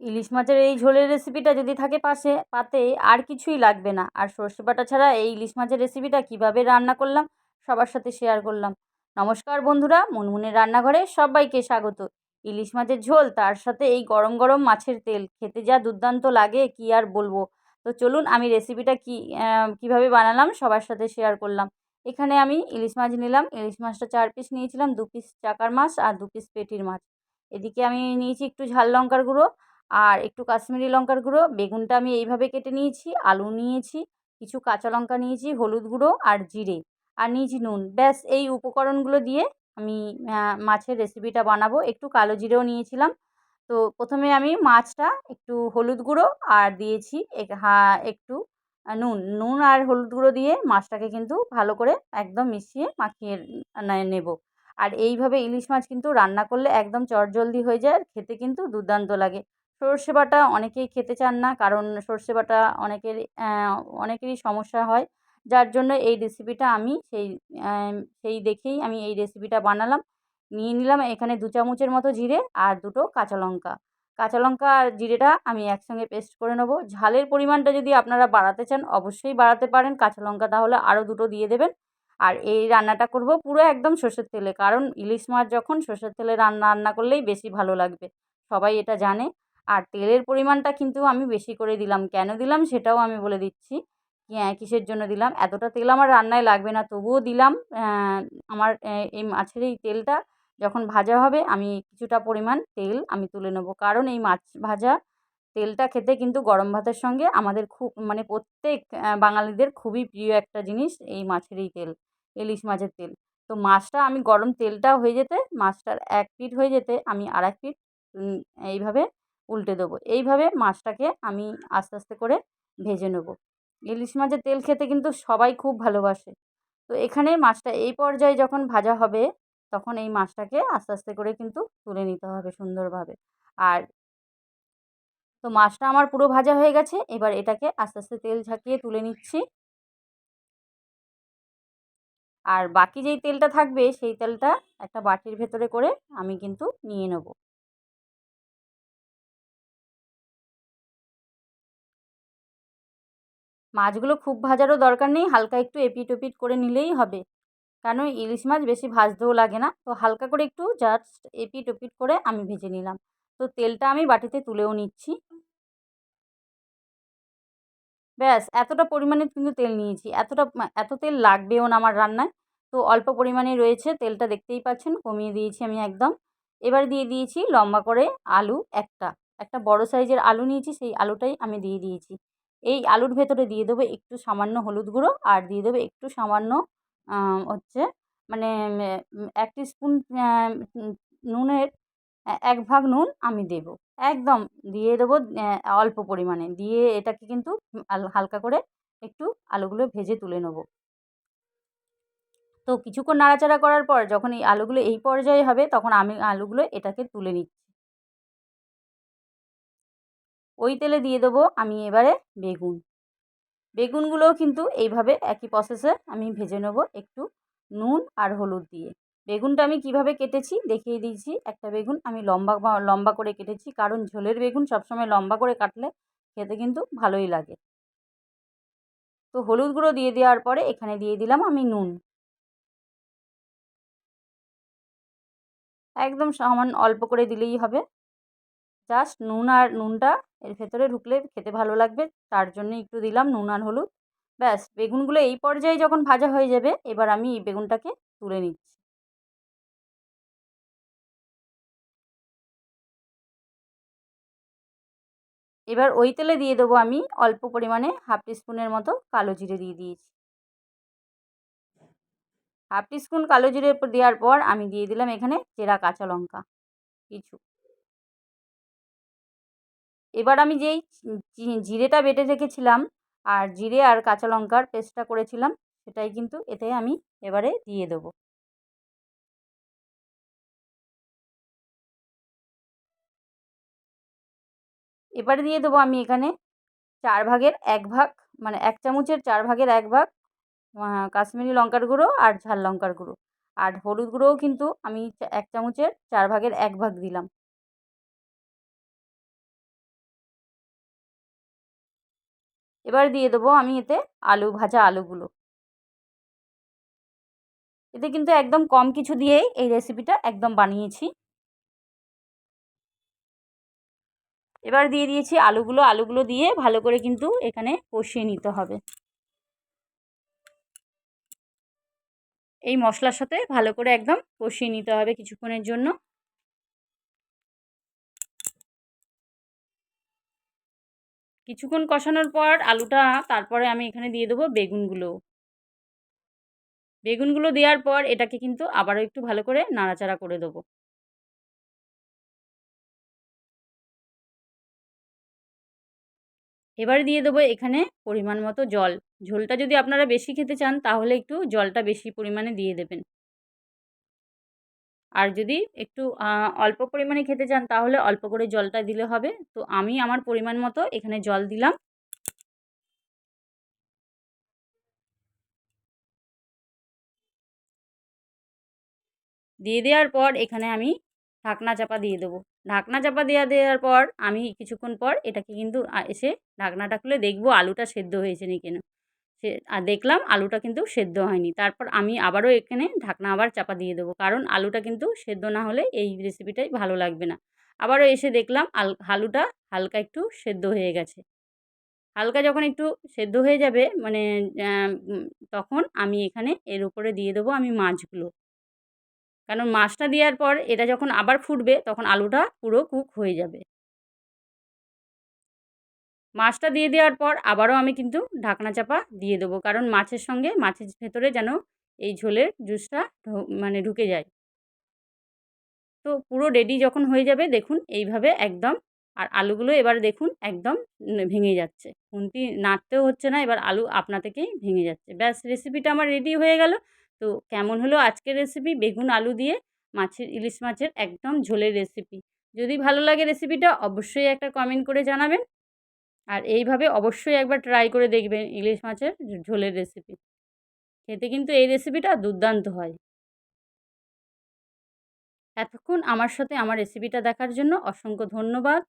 ইলিশ মাছের এই ঝোলের রেসিপিটা যদি থাকে পাশে পাতে আর কিছুই লাগবে না। আর সর্ষে বাটা ছাড়া এই ইলিশ মাছের রেসিপিটা কীভাবে রান্না করলাম, সবার সাথে শেয়ার করলাম। নমস্কার বন্ধুরা, মুনমুনের রান্নাঘরে সবাইকে স্বাগত। ইলিশ মাছের ঝোল, তার সাথে এই গরম গরম মাছের তেল, খেতে যা দুর্দান্ত লাগে, কি আর বলব? তো চলুন, আমি রেসিপিটা কি কীভাবে বানালাম, সবার সাথে শেয়ার করলাম। এখানে আমি ইলিশ মাছ নিলাম, ইলিশ মাছটা চার পিস নিয়েছিলাম, দু পিস চাকার মাছ আর দু পিস পেটির মাছ। এদিকে আমি নিয়েছি একটু ঝাল লঙ্কার গুঁড়ো আর একটু কাশ্মীরি লঙ্কার গুঁড়ো, বেগুনটা আমি এইভাবে কেটে নিয়েছি, আলু নিয়েছি, কিছু কাঁচা লঙ্কা নিয়েছি, হলুদ গুঁড়ো আর জিরে আর নিয়েছি নুন। ব্যাস, এই উপকরণগুলো দিয়ে আমি মাছের রেসিপিটা বানাবো। একটু কালো জিরেও নিয়েছিলাম। তো প্রথমে আমি মাছটা একটু হলুদ গুঁড়ো আর দিয়েছি একটু নুন। নুন আর হলুদ গুঁড়ো দিয়ে মাছটাকে কিন্তু ভালো করে একদম মিশিয়ে মাখিয়ে নেব। আর এইভাবে ইলিশ মাছ কিন্তু রান্না করলে একদম চটজলদি হয়ে যায় আর খেতে কিন্তু দুর্দান্ত লাগে। সর্ষে বাটা অনেকেই খেতে চান না। কারণ সর্ষে বাটা অনেকের অনেকেরই সমস্যা হয়। যার জন্য এই রেসিপিটা আমি সেই সেই দেখেই আমি এই রেসিপিটা বানালাম। নিয়ে নিলাম এখানে দু চামচের মতো জিরে আর দুটো কাঁচা লঙ্কা। কাঁচা লঙ্কা আর জিরেটা আমি একসঙ্গে পেস্ট করে নেব। ঝালের পরিমাণটা যদি আপনারা বাড়াতে চান, অবশ্যই বাড়াতে পারেন। কাঁচা লঙ্কা তাহলে আরও দুটো দিয়ে দেবেন। আর এই রান্নাটা করব পুরো একদম সর্ষের তেলে। কারণ ইলিশ মাছ যখন সর্ষের তেলে রান্না রান্না করলেই বেশি ভালো লাগবে। সবাই এটা জানে। আর তেলের পরিমাণটা কিন্তু আমি বেশি করে দিলাম। কেন দিলাম সেটাও আমি বলে দিচ্ছি। কিসের জন্য দিলাম? এতটা তেল আমার রান্নায় লাগবে না, তবুও দিলাম। আমার এই মাছের এই তেলটা যখন ভাজা হবে, আমি কিছুটা পরিমাণ তেল আমি তুলে নেব। কারণ এই মাছ ভাজা তেলটা খেতে কিন্তু গরম ভাতের সঙ্গে আমাদের খুব মানে প্রত্যেক বাঙালিদের খুবই প্রিয় একটা জিনিস এই মাছের এই তেল, ইলিশ মাছের তেল। তো মাছটা আমি গরম তেলটা হয়ে যেতে, মাছটার এক পিঠ হয়ে যেতে আমি আর এক পিঠ এইভাবে উল্টে দেবো। এইভাবে মাছটাকে আমি আস্তে আস্তে করে ভেজে নেব। ইলিশ মাছের তেল খেতে কিন্তু সবাই খুব ভালোবাসে। তো এখানে মাছটা এই পর্যায়ে যখন ভাজা হবে, তখন এই মাছটাকে আস্তে আস্তে করে কিন্তু তুলে নিতে হবে সুন্দরভাবে। আর তো মাছটা আমার পুরো ভাজা হয়ে গেছে, এবার এটাকে আস্তে আস্তে তেল ঝাঁকিয়ে তুলে নিচ্ছি। আর বাকি যেই তেলটা থাকবে, সেই তেলটা একটা বাটির ভেতরে করে আমি কিন্তু নিয়ে নেব। মাছগুলো খুব ভাজারও দরকার নেই, হালকা একটু এপিট ওপিট করে নিলেই হবে। কেন ইলিশ মাছ বেশি ভাজতেও লাগে না, তো হালকা করে একটু জাস্ট এপিট ওপিট করে আমি ভেজে নিলাম। তো তেলটা আমি বাটিতে তুলেও নিচ্ছি। ব্যাস, এতটা পরিমাণে কিন্তু তেল নিয়েছি, এতটা এত তেল লাগবেও না আমার রান্নায়। তো অল্প পরিমাণে রয়েছে, তেলটা দেখতেই পাচ্ছেন, কমিয়ে দিয়েছি আমি একদম। এবার দিয়ে দিয়েছি লম্বা করে আলু একটা একটা বড় সাইজের আলু নিয়েছি, সেই আলুটাই আমি দিয়ে দিয়েছি। এই আলুর ভেতরে দিয়ে দেবো একটু সামান্য হলুদ গুঁড়ো আর দিয়ে দেবো একটু সামান্য হচ্ছে মানে এক স্পুন নুনের এক ভাগ নুন আমি দেবো। একদম দিয়ে দেবো অল্প পরিমাণে। দিয়ে এটাকে কিন্তু হালকা করে একটু আলুগুলো ভেজে তুলে নেব। তো কিছুক্ষণ নাড়াচাড়া করার পর যখন এই আলুগুলো এই পর্যায়ে হবে তখন আমি আলুগুলো এটাকে তুলে নিচ্ছি। ওই তেলে দিয়ে দেবো আমি এবারে বেগুন। বেগুনগুলোও কিন্তু এইভাবে একই প্রসেসে আমি ভেজে নেব একটু নুন আর হলুদ দিয়ে। বেগুনটা আমি কীভাবে কেটেছি দেখিয়ে দিয়েছি। একটা বেগুন আমি লম্বা লম্বা করে কেটেছি, কারণ ঝোলের বেগুন সবসময় লম্বা করে কাটলে খেতে কিন্তু ভালোই লাগে। তো হলুদ গুঁড়ো দিয়ে দেওয়ার পরে এখানে দিয়ে দিলাম আমি নুন। একদম সামান্য অল্প করে দিলেই হবে। জাস্ট নুন আর নুনটা এর ভেতরে ঢুকলে খেতে ভালো লাগবে। তার জন্য একটু দিলাম নুন আর হলুদ। ব্যাস, বেগুনগুলো এই পর্যায়ে যখন ভাজা হয়ে যাবে, এবার আমি এই বেগুনটাকে তুলে নিচ্ছি। এবার ওই তেলে দিয়ে দেবো আমি অল্প পরিমাণে হাফ টিস্পুনের মতো কালো জিরে দিয়ে দিয়েছি। হাফ টিস্পুন কালো জিরে দেওয়ার পর আমি দিয়ে দিলাম এখানে চেরা কাঁচা লঙ্কা। কিছু। এবার আমি যেই জিরেটা বেটে রেখেছিলাম আর জিরে আর কাঁচা লঙ্কার পেস্টটা করেছিলাম, সেটাই কিন্তু এতে আমি এবারে দিয়ে দেবো। এবারে দিয়ে দেবো আমি এখানে চার ভাগের এক ভাগ মানে এক চামচের চার ভাগের এক ভাগ কাশ্মীরি লঙ্কার গুঁড়ো আর ঝাল লঙ্কার গুঁড়ো। আর হলুদ গুঁড়োও কিন্তু আমি এক চামচের চার ভাগের এক ভাগ দিলাম। এবার দিয়ে দেবো আমি এতে আলু, ভাজা আলুগুলো। এতে কিন্তু একদম কম কিছু দিয়েই এই রেসিপিটা একদম বানিয়েছি। এবার দিয়ে দিয়েছি আলুগুলো। আলুগুলো দিয়ে ভালো করে কিন্তু এখানে কষিয়ে নিতে হবে। এই মশলার সাথে ভালো করে একদম কষিয়ে নিতে হবে কিছুক্ষণের জন্য। কিছুক্ষণ কষানোর পর আলুটা তারপরে আমি এখানে দিয়ে দেবো বেগুনগুলো। বেগুনগুলো দেওয়ার পর এটাকে কিন্তু আবারও একটু ভালো করে নাড়াচাড়া করে দেবো। এবারে দিয়ে দেবো এখানে পরিমাণ মতো জল। ঝোলটা যদি আপনারা বেশি খেতে চান তাহলে একটু জলটা বেশি পরিমাণে দিয়ে দেবেন। আর যদি একটু অল্প পরিমাণে খেতে চান তাহলে অল্প করে জলটা দিলে হবে। তো আমি আমার পরিমাণ মতো এখানে জল দিলাম। দিয়ে দেওয়ার পর এখানে আমি ঢাকনা চাপা দিয়ে দেবো। ঢাকনা চাপা দেওয়া দেওয়ার পর আমি কিছুক্ষণ পর এটাকে কিন্তু এসে ঢাকনাটা খুলে দেখব আলুটা সেদ্ধ হয়েছে নি। কেন সে আর দেখলাম আলুটা কিন্তু সেদ্ধ হয়নি। তারপর আমি আবারও এখানে ঢাকনা আবার চাপা দিয়ে দেবো, কারণ আলুটা কিন্তু সেদ্ধ না হলে এই রেসিপিটাই ভালো লাগবে না। আবারও এসে দেখলাম আল, আলুটা হালকা একটু সেদ্ধ হয়ে গেছে। হালকা যখন একটু সেদ্ধ হয়ে যাবে মানে তখন আমি এখানে এর উপরে দিয়ে দেবো আমি মাছগুলো। কারণ মাছটা দেওয়ার পর এটা যখন আবার ফুটবে, তখন আলুটা পুরো কুক হয়ে যাবে। মাছটা দিয়ে দেওয়ার পর আবারও আমি কিন্তু ঢাকনা চাপা দিয়ে দেবো। কারণ মাছের সঙ্গে মাছের ভেতরে যেন এই ঝোলের জুসটা মানে ঢুকে যায়। তো পুরো রেডি যখন হয়ে যাবে দেখুন এইভাবে একদম, আর আলুগুলো এবার দেখুন একদম ভেঙে যাচ্ছে। খুন্তি নাড়তেও হচ্ছে না, এবার আলু আপনা থেকেই ভেঙে যাচ্ছে। ব্যাস রেসিপিটা আমার রেডি হয়ে গেল। তো কেমন হলো আজকের রেসিপি বেগুন, আলু দিয়ে মাছের, ইলিশ মাছের একদম ঝোলের রেসিপি যদি ভালো লাগে রেসিপিটা অবশ্যই একটা কমেন্ট করে জানাবেন। আর এইভাবে অবশ্যই একবার ট্রাই করে দেখবেন ইলিশ মাছের ঝোলের রেসিপি খেতে কিন্তু এই রেসিপিটা দুর্দান্ত হয়। এতক্ষণ আমার সাথে আমার রেসিপিটা দেখার জন্য অসংখ্য ধন্যবাদ।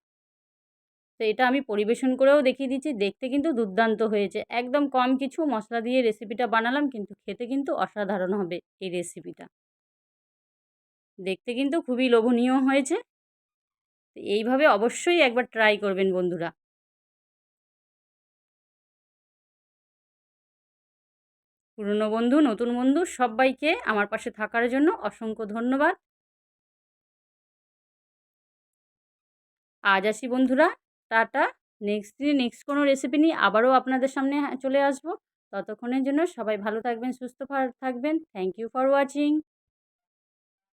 তো এটা আমি পরিবেশন করেও দেখিয়ে দিচ্ছি, দেখতে কিন্তু দুর্দান্ত হয়েছে। একদম কম কিছু মশলা দিয়ে রেসিপিটা বানালাম, কিন্তু খেতে কিন্তু অসাধারণ হবে এই রেসিপিটা দেখতে কিন্তু খুবই লোভনীয় হয়েছে। এইভাবে অবশ্যই একবার ট্রাই করবেন বন্ধুরা। পুরনো বন্ধু, নতুন বন্ধু সবাইকে আমার পাশে থাকার জন্য অসংখ্য ধন্যবাদ। আজ আসি বন্ধুরা, টাটা। নেক্সট দিন নেক্সট কোনো রেসিপি নিয়ে আবারও আপনাদের সামনে চলে আসব। ততক্ষণের জন্য সবাই ভালো থাকবেন, সুস্থ থাকবেন। Thank you for watching